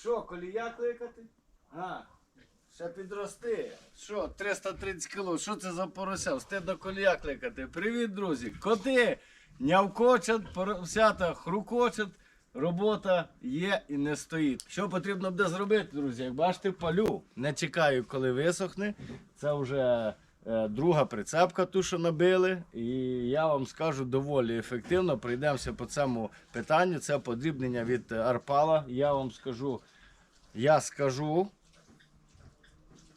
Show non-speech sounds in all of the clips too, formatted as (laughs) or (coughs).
Що, колія кликати? А, ще підрости. Що, 330 кіло, що це за порося? Встидно колія кликати. Привіт, друзі. Коти нявкочать, поросята хрукочать. Робота є і не стоїть. Що потрібно буде зробити, друзі? Як бачите, палю. Не чекаю, коли висохне. Це вже друга прицепка, ту, що набили. І я вам скажу доволі ефективно. Пройдемося по цьому питанню. Це подрібнення від е, Арпала. Я вам скажу, я скажу.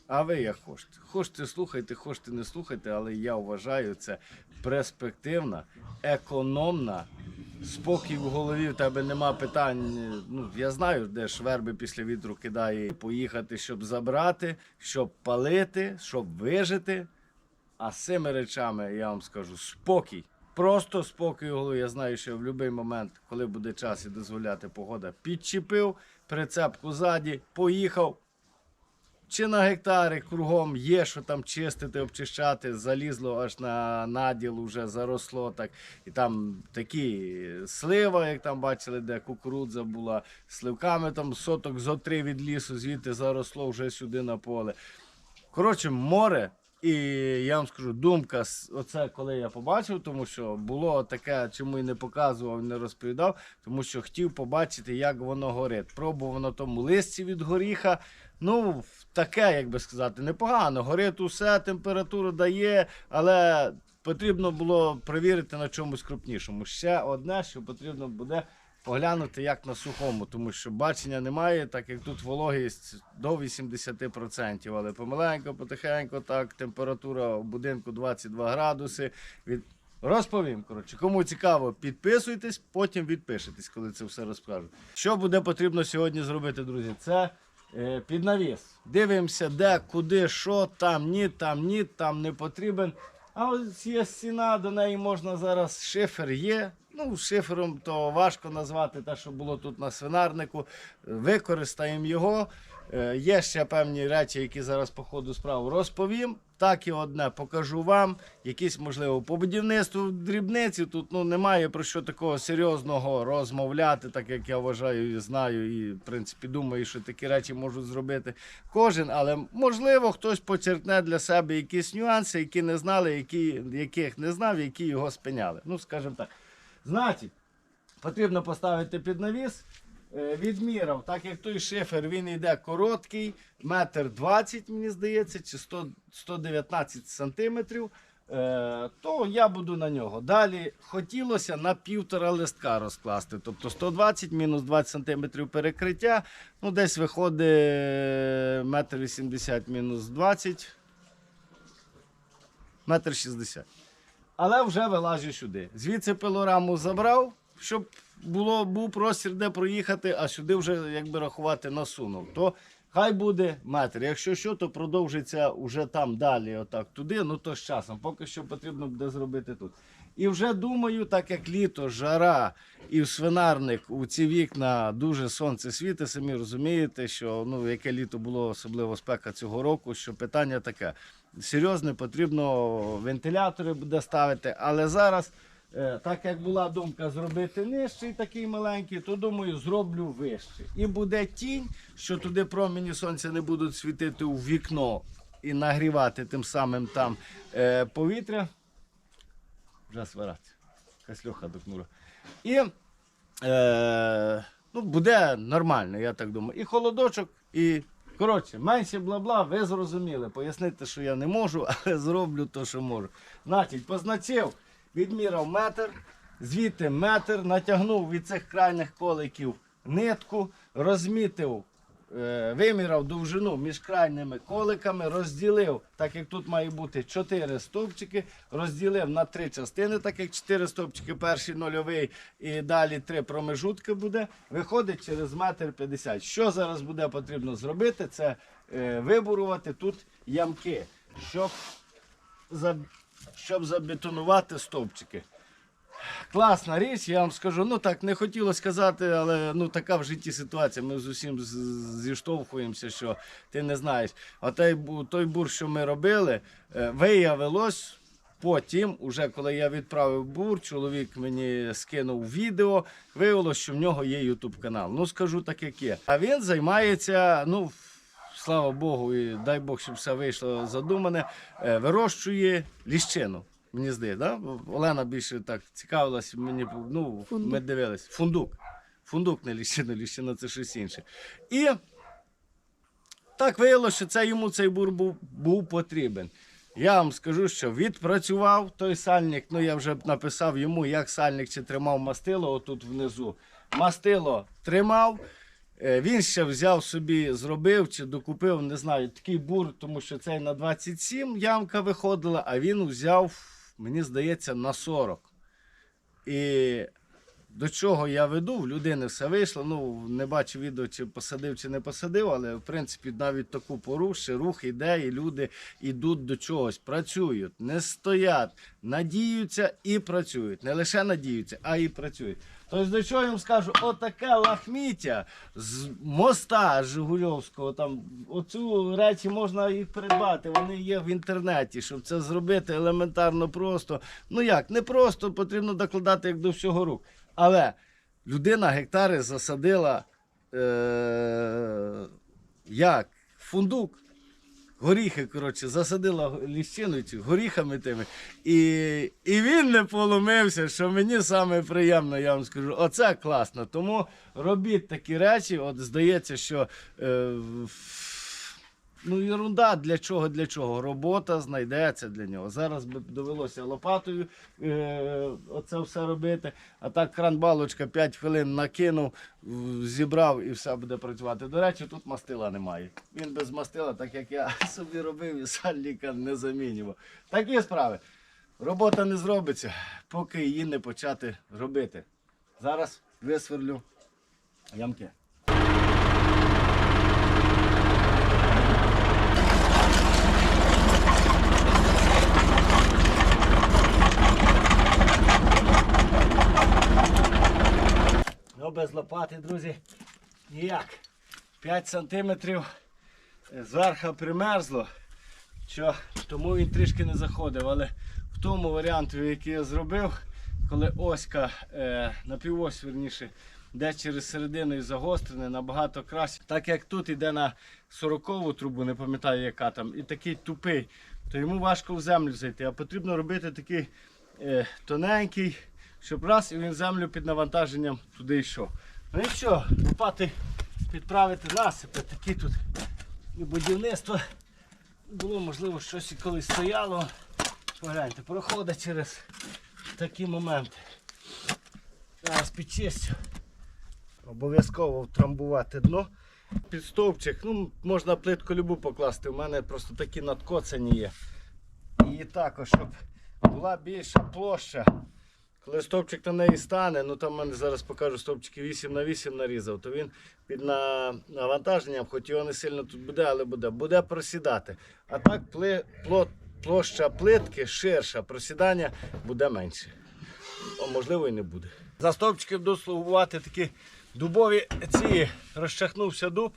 А ви як хочете. Хочете слухайте, хочете не слухайте, але я вважаю, це перспективна, економна, спокій в голові, в тебе нема питань. Ну, я знаю, де шверби після вітру кидає поїхати, щоб забрати, щоб палити, щоб вижити. А з цими речами я вам скажу спокій. Просто спокій у голові. Я знаю, що в будь-який момент, коли буде час і дозволяти погода, підчепив прицепку ззаді, поїхав. Чи на гектари кругом є, що там чистити, обчищати, залізло аж на наділ, вже заросло так. І там такі слива, як там бачили, де кукурудза була, сливками там соток зо три від лісу, звідти заросло вже сюди на поле. Коротше, море. І я вам скажу, думка, оце коли я побачив, тому що було таке, чому і не показував, не розповідав, тому що хотів побачити, як воно горить. Пробував на тому листі від горіха. Ну, таке, як би сказати, непогано. Горить усе, температуру дає, але потрібно було перевірити на чомусь крупнішому. Ще одне, що потрібно буде поглянути як на сухому, тому що бачення немає, так як тут вологість до 80%, але помаленько, потихеньку, так, температура в будинку 22 градуси. Від... Розповім, коротше, кому цікаво, підписуйтесь, потім відпишетесь, коли це все розкажу. Що буде потрібно сьогодні зробити, друзі? Це е, під навіс. Дивимося, де, куди, що, там ні, там ні, там не потрібен. А ось є стіна, до неї можна зараз шифер є. Ну, шифером то важко назвати те, що було тут на свинарнику. Використаємо його. Е, Є ще певні речі, які зараз по ходу справи розповім. Так і одне покажу вам. Якісь, можливо, по будівництву дрібниці. Тут ну, немає про що такого серйозного розмовляти, так як я вважаю і знаю, і в принципі думаю, що такі речі можуть зробити кожен. Але можливо, хтось почерпне для себе якісь нюанси, які не знали, які, яких не знав, які його спиняли. Ну, скажімо так. Значить, потрібно поставити під навіс. Е, Відміряв, так як той шифер він йде короткий, метр 20, мені здається, чи 100, 119 сантиметрів, е, то я буду на нього. Далі хотілося на півтора листка розкласти. Тобто 120 мінус 20 сантиметрів перекриття, ну десь виходить метр 80 мінус 20, метр 60. Але вже вилажу сюди. Звідси пилораму забрав, щоб було, був простір, де проїхати, а сюди вже, як би рахувати, насунув. То хай буде метр. Якщо що, то продовжиться вже там далі, отак туди, ну то з часом. Поки що потрібно буде зробити тут. І вже думаю, так як літо, жара і в свинарник у ці вікна дуже сонце світить, самі розумієте, що ну, яке літо було особливо спека цього року, що питання таке. Серйозне, потрібно вентилятори буде ставити, але зараз. Е, Так як була думка зробити нижчий такий маленький, то думаю, зроблю вищий. І буде тінь, що туди промені сонця не будуть світити у вікно і нагрівати тим самим там е, повітря. Вже свараться. Якась льоха докнула. І е, ну, буде нормально, я так думаю. І холодочок, і. Коротше, менше бла-бла, ви зрозуміли. Пояснити, що я не можу, (laughs) але зроблю те, що можу. Значить, позначив, відміряв метр, звідти метр, натягнув від цих крайних коликів нитку, розмітив, е, виміряв довжину між крайніми коликами, розділив, так як тут має бути 4 стовпчики, розділив на три частини, так як 4 стовпчики, перший нульовий і далі 3 промежутки буде. Виходить через метр 50. Що зараз буде потрібно зробити? Це е, вибурувати тут ямки, щоб, щоб забетонувати стовпчики. Класна річ, я вам скажу. Ну так не хотілося сказати, але ну така в житті ситуація. Ми з усім зіштовхуємося, що ти не знаєш. А той, той бур, що ми робили, е, виявилось Потім, уже коли я відправив бур, чоловік мені скинув відео, виявилося, що в нього є YouTube канал. Ну скажу так, як є. А він займається, ну слава Богу, і дай Бог, щоб все вийшло задумане, е, вирощує ліщину. Мені здається, да? Олена більше так цікавилась, мені ну, ми дивились. Фундук. Фундук не ліщина, ліщина це щось інше. І так виявилося, що це йому цей бур був, був потрібен. Я вам скажу, що відпрацював той сальник. Ну я вже написав йому, як сальник чи тримав мастило отут внизу. Мастило тримав. Е, Він ще взяв собі, зробив чи докупив, не знаю, такий бур, тому що цей на 27 ямка виходила, а він взяв, мені здається, на 40. І до чого я веду, в людини все вийшло. Ну, не бачу відео, чи посадив, чи не посадив, але в принципі навіть таку пору ще рух іде, і люди йдуть до чогось, працюють, не стоять, надіються і працюють. Не лише надіються, а і працюють. Тобто, до чого вам скажу, отаке лахміття з моста Жигульовського, там оцю речі можна і придбати. Вони є в інтернеті, щоб це зробити елементарно просто. Ну як, не просто потрібно докладати як до всього рук. Але людина гектари засадила е- як? Фундук. Горіхи, коротше, засадила ліщиною цю, горіхами тими. І, і він не поломився, що мені саме приємно, я вам скажу. Оце класно. Тому робіть такі речі. От здається, що е, ну, ерунда для чого, для чого. Робота знайдеться для нього. Зараз би довелося лопатою е, оце все робити. А так кран-балочка 5 хвилин накинув, зібрав і все буде працювати. До речі, тут мастила немає. Він без мастила, так як я (laughs) собі робив і сальника не замінював. Такі справи. Робота не зробиться, поки її не почати робити. Зараз висверлю ямки. Без лопати, друзі, ніяк. 5 сантиметрів зверху примерзло. Що, тому він трішки не заходив. Але в тому варіанті, який я зробив, коли оська е, напівось, верніше, де через середину і загострене, набагато краще. Так як тут йде на 40-ву трубу, не пам'ятаю яка там, і такий тупий, то йому важко в землю зайти. А потрібно робити такий е, тоненький, щоб раз і він землю під навантаженням туди йшов. Ну і що, лопати підправити насипи, такі тут і будівництво. Було, можливо, щось і колись стояло. Погляньте, проходить через такі моменти. Зараз підчистю. Обов'язково втрамбувати дно. Під стовпчик, ну, можна плитку любу покласти. У мене просто такі надкоцані є. І також, щоб була більша площа. Коли стовпчик на неї стане, ну там в мене зараз покажу стовпчики 8 на 8 нарізав, то він під навантаженням, хоч його не сильно тут буде, але буде, буде просідати. А так площа плитки ширша, просідання буде менше. О, можливо і не буде. За стовпчики буду слугувати такі дубові ці розчахнувся дуб.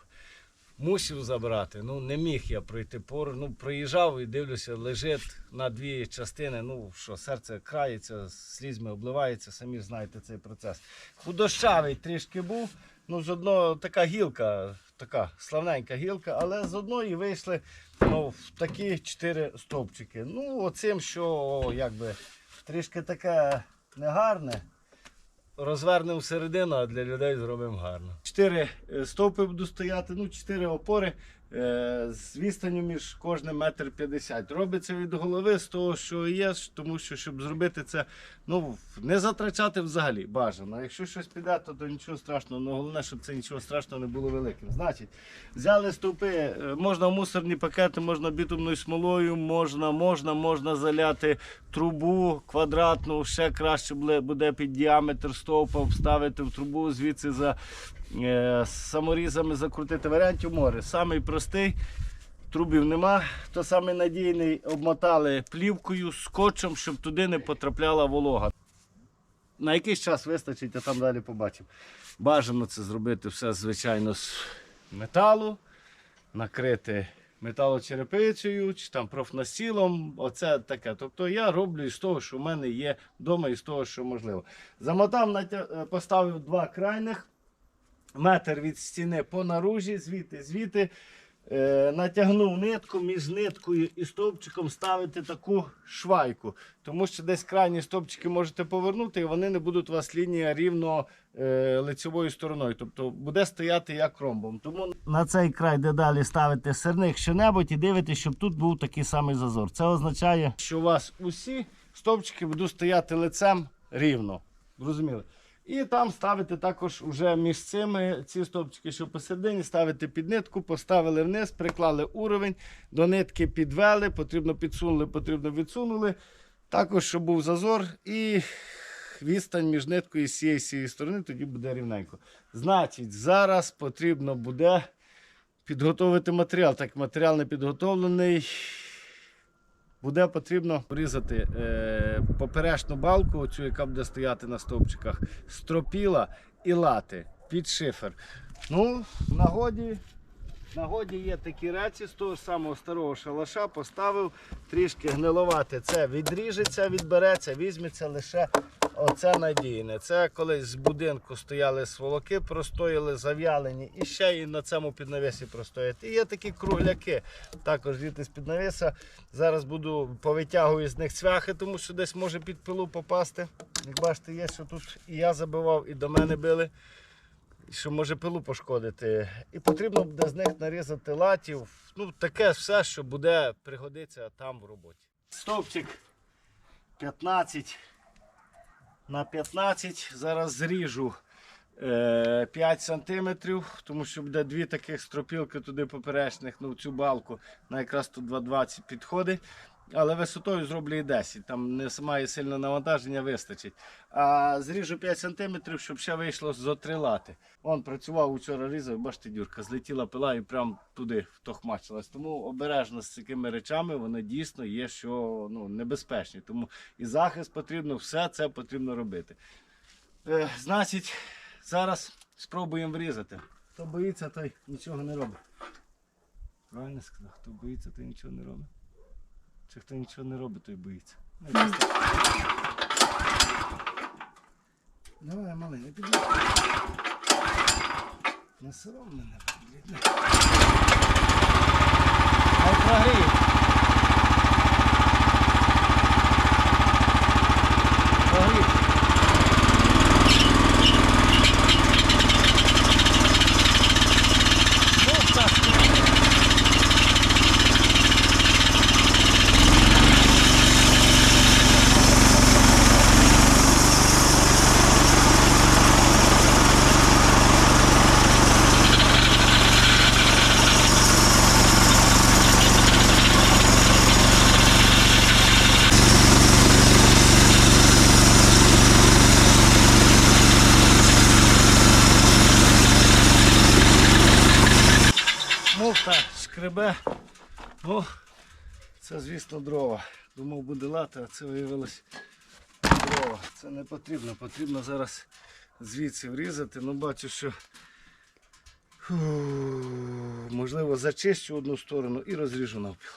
Мусив забрати. Ну не міг я пройти поруч. Ну, проїжджав і дивлюся, лежить на дві частини. Ну що, серце крається, слізьми обливається, самі знаєте цей процес. Худощавий трішки був. Ну, з одного така гілка, така славненька гілка, але з одної вийшли ну, в такі чотири стовпчики. Ну, оцим, що якби трішки таке негарне розвернемо всередину, а для людей зробимо гарно. Чотири е, стовпи буду стояти, ну чотири опори з відстанню між кожним метр п'ятдесят. Робиться від голови з того, що є, тому що щоб зробити це, ну не затрачати взагалі бажано. Якщо щось піде, то, то нічого страшного. Ну головне, щоб це нічого страшного не було великим. Значить, взяли стовпи, е, можна мусорні пакети, можна бітумною смолою, можна, можна, можна заляти трубу квадратну, ще краще буде під діаметр стовпа вставити в трубу, звідси за е, саморізами закрутити. Варіантів море. Самий простий. Трубів нема, то самий надійний обмотали плівкою, скотчем, щоб туди не потрапляла волога. На якийсь час вистачить, а там далі побачимо. Бажано це зробити все, звичайно, з металу, накрити металочерепицею, чи там профнастілом. Оце таке. Тобто я роблю із того, що в мене є вдома, із того, що можливо. Замотав, е, поставив два крайних, метр від стіни по наружі, звідти, звідти. Е, натягнув нитку, між ниткою і стовпчиком ставити таку швайку. Тому що десь крайні стовпчики можете повернути, і вони не будуть у вас лінія рівно е, лицевою стороною. Тобто буде стояти як ромбом. Тому на цей край дедалі ставите сирник що-небудь і дивитесь, щоб тут був такий самий зазор. Це означає, що у вас усі стовпчики будуть стояти лицем рівно. Зрозуміли? І там ставити також уже між цими ці стовпчики, що посередині, ставити під нитку, поставили вниз, приклали уровень, до нитки підвели, потрібно підсунули, потрібно відсунули. Також, щоб був зазор і відстань між ниткою з цієї цієї сторони, тоді буде рівненько. Значить, зараз потрібно буде підготовити матеріал. Так, матеріал не підготовлений. Буде потрібно врізати е, поперечну балку, оцю, яка буде стояти на стовпчиках, стропіла і лати під шифер. Ну, нагоді, нагоді є такі речі з того самого старого шалаша, поставив трішки гниловати. Це відріжеться, відбереться, візьметься лише оце надійне. Це колись з будинку стояли сволоки, простояли, зав'ялені і ще і на цьому піднавісі простоять. І є такі кругляки, також звідти з піднавіса. Зараз буду повитягую з них цвяхи, тому що десь може під пилу попасти. Як бачите, є, що тут і я забивав, і до мене били, що може пилу пошкодити. І потрібно буде з них нарізати латів. Ну, таке все, що буде пригодитися там в роботі. Стовпчик 15 на 15. Зараз зріжу е, 5 см, тому що буде дві таких стропілки туди поперечних, ну в цю балку на якраз тут 2,20 підходить. Але висотою зроблю і 10, там не має сильне навантаження, вистачить. А зріжу 5 см, щоб ще вийшло три лати. Он працював учора різав, бачите, дюрка, злетіла пила і прям туди втохмачилась. Тому обережно з такими речами вони дійсно є, що ну, небезпечні. Тому і захист потрібно, все це потрібно робити. Е, значить, зараз спробуємо врізати. Хто боїться, той нічого не робить. Правильно сказав, хто боїться, той нічого не робить. Чи хто нічого не робить, той боїться. Ну, якось так. Давай, малий, не піди. Не сором мене, блядь. Хай прогріє. Прогріє. Ну, так. Муфта шкребе. О, це, звісно, дрова. Думав, буде лати, а це виявилось дрова. Це не потрібно. Потрібно зараз звідси врізати. Ну, бачу, що фу, можливо зачищу одну сторону і розріжу навпіл.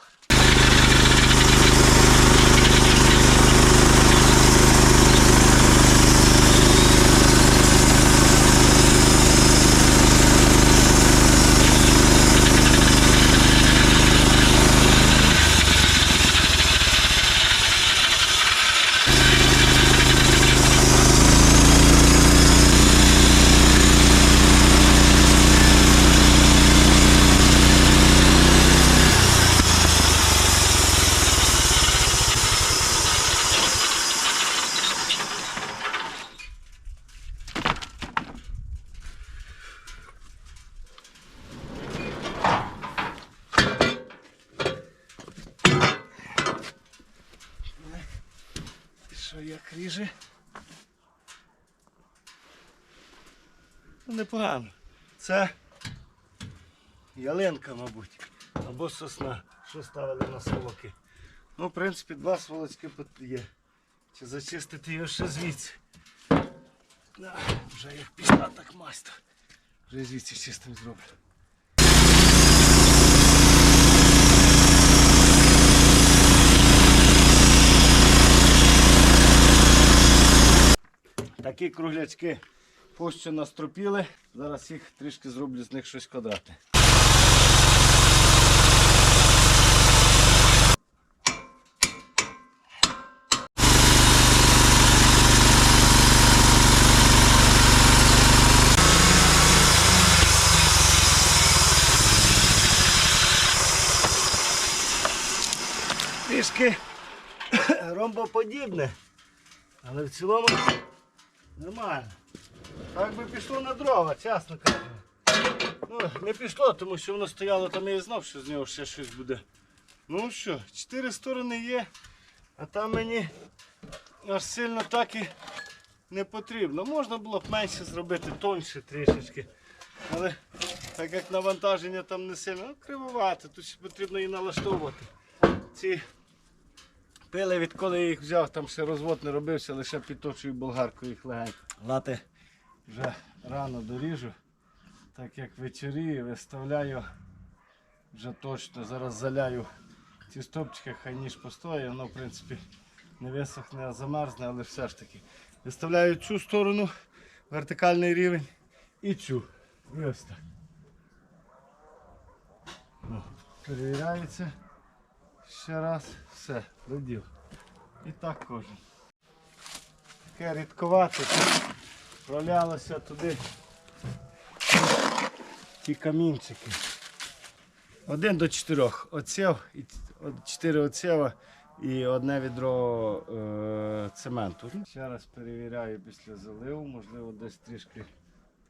Що? Ну, непогано. Це ялинка, мабуть. Або сосна, що ставили на сволоки. Ну, в принципі, два сволочки є. Чи зачистити його ще звідси? Да, вже як пішла, так майстер. Вже звідси чистим зроблю. Такі круглячки пощо настропіли. Зараз їх трішки зроблю з них щось квадрати. Трішки (coughs) ромбоподібне, але в цілому нормально. Так би пішло на дрова, чесно кажу. Ну, не пішло, тому що воно стояло там і знав, що з нього ще щось буде. Ну що, чотири сторони є, а там мені аж сильно так і не потрібно. Можна було б менше зробити, тоньше трішечки. Але так як навантаження там не сильно, ну, кривувати, тут ще потрібно і налаштовувати. Ці пили, відколи я їх взяв, там ще розвод не робився, лише підточую болгаркою їх легенько. Лати вже рано доріжу, так як вечорі виставляю вже точно. Зараз заляю ці стопчики, хай ніж постоє, воно в принципі не висохне, а замерзне, але все ж таки. Виставляю цю сторону, вертикальний рівень і цю. І ось так. Перевіряється. Ще раз, все, доділ. І так кожен. Таке рідковате, тут пролялося туди ті камінчики. Один до чотирьох оців, чотири оцєва і одне відро е, цементу. Ще раз перевіряю після заливу, можливо десь трішки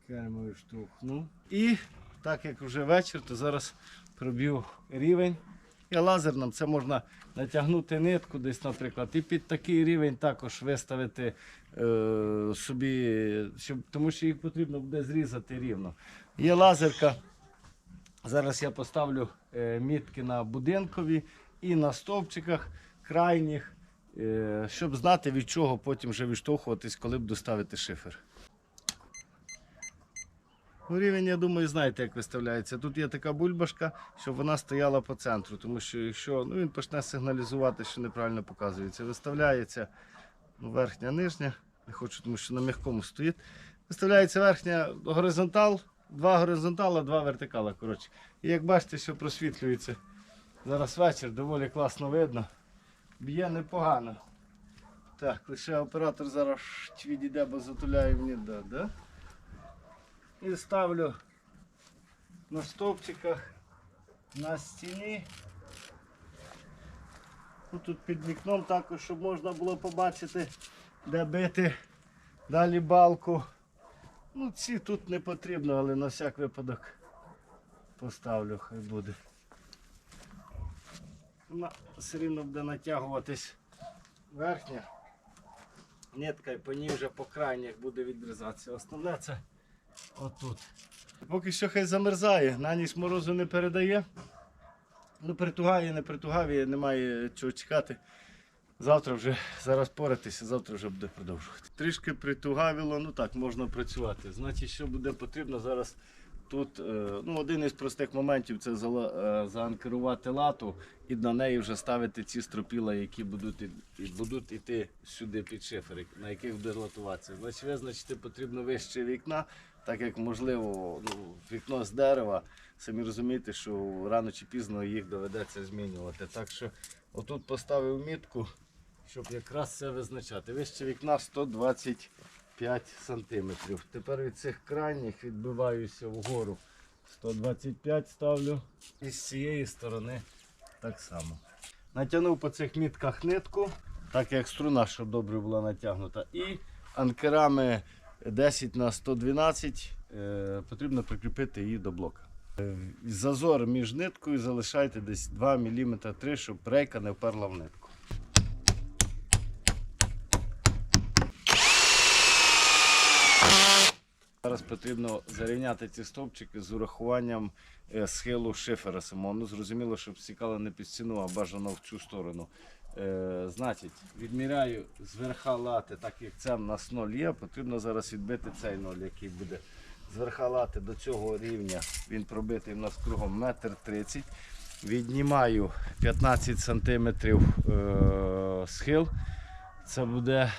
кельмою штовхну. І так як вже вечір, то зараз проб'ю рівень. І лазером це можна натягнути нитку десь, наприклад, і під такий рівень також виставити е, собі, щоб, тому що їх потрібно буде зрізати рівно. Є лазерка. Зараз я поставлю е, мітки на будинкові і на стовпчиках крайніх, е, щоб знати від чого потім вже відштовхуватись, коли буду ставити шифер. Рівень, я думаю, знаєте, як виставляється. Тут є така бульбашка, щоб вона стояла по центру, тому що якщо ну, він почне сигналізувати, що неправильно показується, виставляється ну, верхня, нижня. Не хочу, тому що на м'якому стоїть. Виставляється верхня горизонтал, два горизонтала, два вертикала. Коротше. І як бачите, що просвітлюється. Зараз вечір, доволі класно видно. Б'є непогано. Так, лише оператор зараз відійде, бо затуляє мені. Да, да? І ставлю на стовпчиках на стіні. Ну, Тут під вікном також, щоб можна було побачити, де бити далі балку. Ну, ці тут не потрібно, але на всяк випадок поставлю, хай буде. Вона все рівно буде натягуватись верхня. Нитка і вже по крайніх буде відрізатися. Основне це отут. Поки що хай замерзає, на ніч морозу не передає. Ну, притугає, не притугає, немає чого чекати. Завтра вже зараз поратися, завтра вже буде продовжувати. Трішки притугавіло, ну так, можна працювати. Значить, що буде потрібно зараз тут. е, Ну, один із простих моментів це е, заанкерувати лату і на неї вже ставити ці стропіла, які будуть, і будуть йти сюди під шифер, на яких буде латуватися. Значить, визначити потрібно вище вікна, так як можливо ну, вікно з дерева. Самі розумієте, що рано чи пізно їх доведеться змінювати. Так що отут поставив мітку, щоб якраз це визначати. Вище вікна 125 сантиметрів. Тепер від цих крайніх відбиваюся вгору. 125 ставлю. І з цієї сторони так само. Натягнув по цих мітках нитку, так як струна, щоб добре була натягнута. І анкерами 10 на 112 е, потрібно прикріпити її до блока. Е, Зазор між ниткою залишайте десь 2 мм 3, щоб рейка не вперла в нитку. Зараз потрібно зарівняти ці стовпчики з урахуванням е, схилу шифера самого. Ну, зрозуміло, щоб стікало не під стіну, а бажано в цю сторону. Е, значить, відміряю з верха лати, так як це в нас 0 є, потрібно зараз відбити цей 0, який буде з верха лати до цього рівня. Він пробитий в нас кругом 1,30 м. Віднімаю 15 см е, схил. Це буде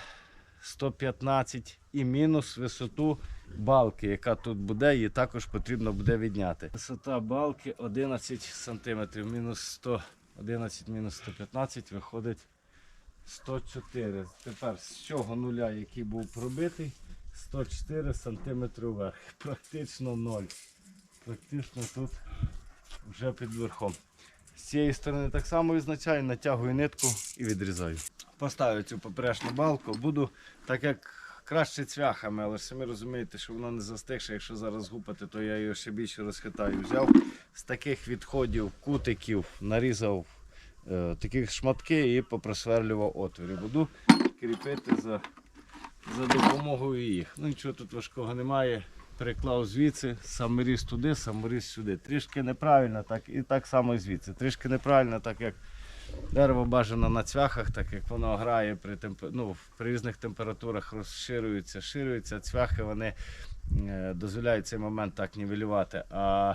115 і мінус висоту балки, яка тут буде, її також потрібно буде відняти. Висота балки 11 см, мінус 100, 11 мінус 115 виходить 104. Тепер з цього нуля, який був пробитий, 104 см вверх. Практично 0. Практично тут вже під верхом. З цієї сторони так само визначаю, натягую нитку і відрізаю. Поставлю цю поперечну балку, буду так як краще цвяхами, але ж самі розумієте, що воно не застигше. Якщо зараз гупати, то я його ще більше розхитаю. Взяв з таких відходів, кутиків, нарізав е, таких шматки і попросверлював отвори. Буду кріпити за, за допомогою їх. Ну нічого тут важкого немає. Переклав звідси, саморіз туди, саморіз сюди. Трішки неправильно, так і так само і звідси. Трішки неправильно, так як дерево бажано на цвяхах, так як воно грає при, темп... ну, при різних температурах розширюються, ширюються. Цвяхи вони е, дозволяють цей момент так нівелювати. А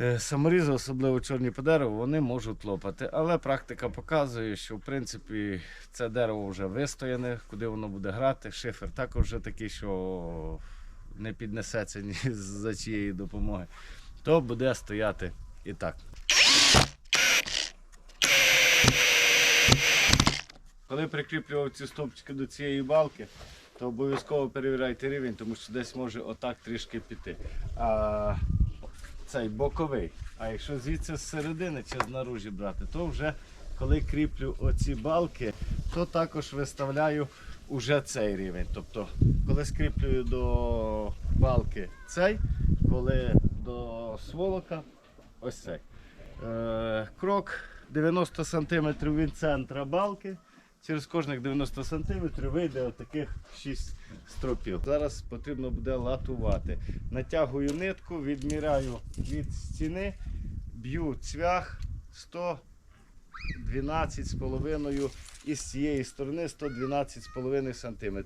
е, саморізи, особливо чорні по дереву, вони можуть лопати. Але практика показує, що в принципі це дерево вже вистояне, куди воно буде грати. Шифер також вже такий, що не піднесеться ні (laughs) за чиєї допомоги, то буде стояти і так. Коли прикріплював ці стовпчики до цієї балки, то обов'язково перевіряйте рівень, тому що десь може отак трішки піти. А цей боковий. А якщо звідси з середини чи з наружі брати, то вже коли кріплю оці балки, то також виставляю уже цей рівень. Тобто, коли скріплюю до балки цей, коли до сволока ось цей. Е, крок 90 см від центра балки. Через кожних 90 см вийде отаких 6 стропів. Зараз потрібно буде латувати. Натягую нитку, відміряю від стіни, б'ю цвях 112,5 і з цієї сторони 112,5 см.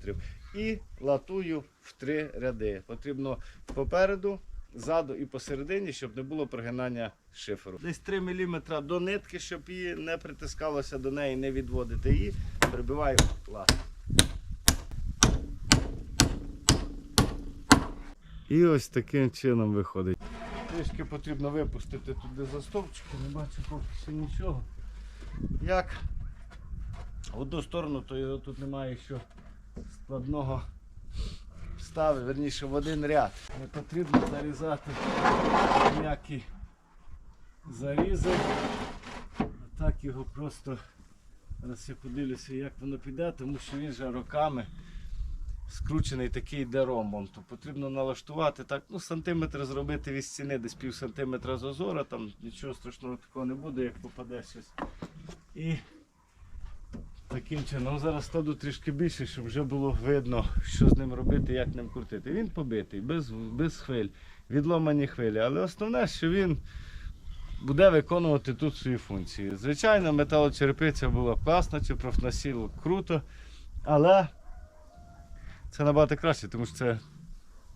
І латую в три ряди. Потрібно попереду, ззаду і посередині, щоб не було прогинання шиферу. Десь 3 мм до нитки, щоб її не притискалося до неї, не відводити її. Прибиваю лад. І ось таким чином виходить. Трішки потрібно випустити туди за стовпчики, не бачу поки що нічого. Як в одну сторону, то його тут немає що складного стави, верніше в один ряд. Не потрібно зарізати ніякі зарізи. Так його просто зараз я подивлюся, як воно піде, тому що він же роками скручений такий йде. То потрібно налаштувати так, ну сантиметр зробити від стіни, десь пів сантиметра зазора, там нічого страшного такого не буде, як попаде щось. І таким чином зараз складу трішки більше, щоб вже було видно, що з ним робити, як ним крутити. Він побитий, без, без хвиль, відломані хвилі. Але основне, що він буде виконувати тут свої функції. Звичайно, металочерепиця була класна, чи профнасіл круто, але це набагато краще, тому що це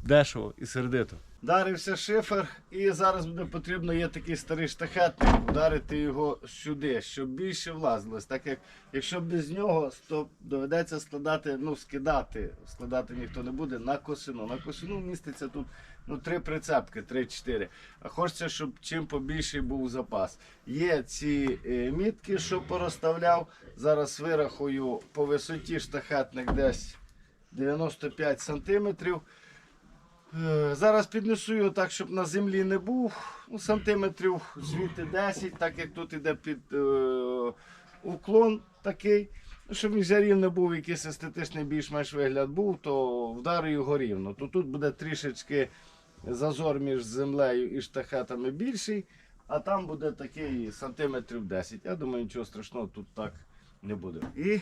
дешево і сердито. Дарився шифер, і зараз буде потрібно, є такий старий штахетник, вдарити його сюди, щоб більше влазилось. Так як якщо без нього, то доведеться складати, ну скидати, складати ніхто не буде на косину. На косину міститься тут ну, три прицепки, 3-4. А хочеться, щоб чим побільший був запас. Є ці е, мітки, що порозставляв. Зараз вирахую по висоті штахетник десь 95 сантиметрів. Е, Зараз піднесу його так, щоб на землі не був. Ну, сантиметрів звідти 10, так як тут іде під е, уклон такий. Ну, Щоб він рівно був, якийсь естетичний більш-менш вигляд був, то вдарю його рівно. То тут буде трішечки зазор між землею і штахетами більший, а там буде такий сантиметрів 10. Я думаю, нічого страшного тут так не буде. І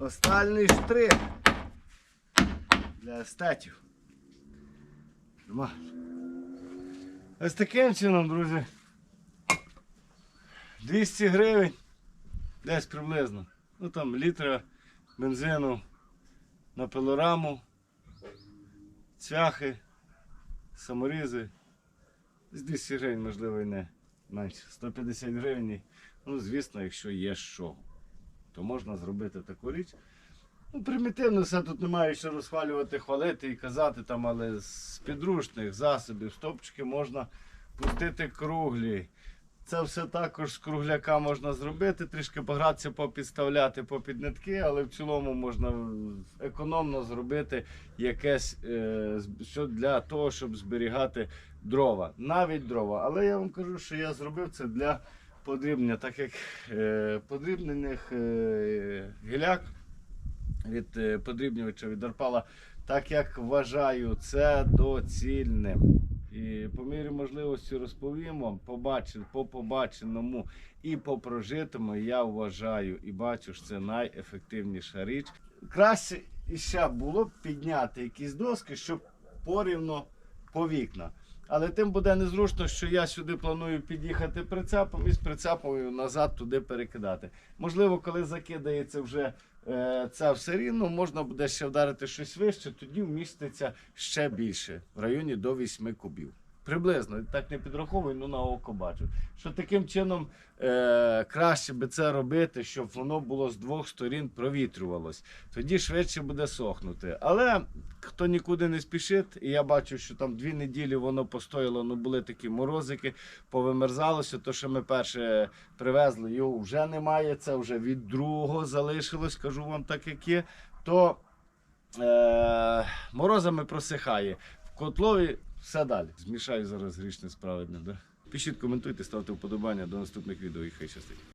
останній штрих для естетів. Нема. Ось таким чином, друзі. 200 гривень. Десь приблизно. Ну там літра бензину на пилораму, цвяхи, саморізи. Десь 200 гривень, можливо, і не менше. 150 гривень. Ну, звісно, якщо є що, то можна зробити таку річ. Ну, примітивно все тут немає що розхвалювати, хвалити і казати там, але з підручних засобів стопчики можна пустити круглі. Це все також з кругляка можна зробити, трішки погратися, попідставляти попід нитки, але в цілому можна економно зробити якесь е, що для того, щоб зберігати дрова. Навіть дрова. Але я вам кажу, що я зробив це для подрібнення, так як е, подрібнених е, гіляк від е, подрібнювача від Арпала, так як вважаю це доцільним. І по мірі можливості розповім вам, по побаченому і по прожитому, я вважаю і бачу, що це найефективніша річ. Краще іще було б підняти якісь доски, щоб порівно по вікна. Але тим буде незручно, що я сюди планую під'їхати прицепом і з прицепом назад туди перекидати. Можливо, коли закидається вже е, це все рівно, можна буде ще вдарити щось вище, тоді вміститься ще більше, в районі до 8 кубів. Приблизно, так не підраховую, ну на око бачу. Що таким чином е, краще би це робити, щоб воно було з двох сторін провітрювалось. Тоді швидше буде сохнути. Але хто нікуди не спішить, і я бачу, що там дві неділі воно постояло, ну були такі морозики, повимерзалося. То, що ми перше привезли, його вже немає. Це вже від другого залишилось, кажу вам так, як є. То е, морозами просихає. В котлові все далі. Змішаю зараз грішне з праведним. Да? Пишіть, коментуйте, ставте вподобання. До наступних відео і хай щастить.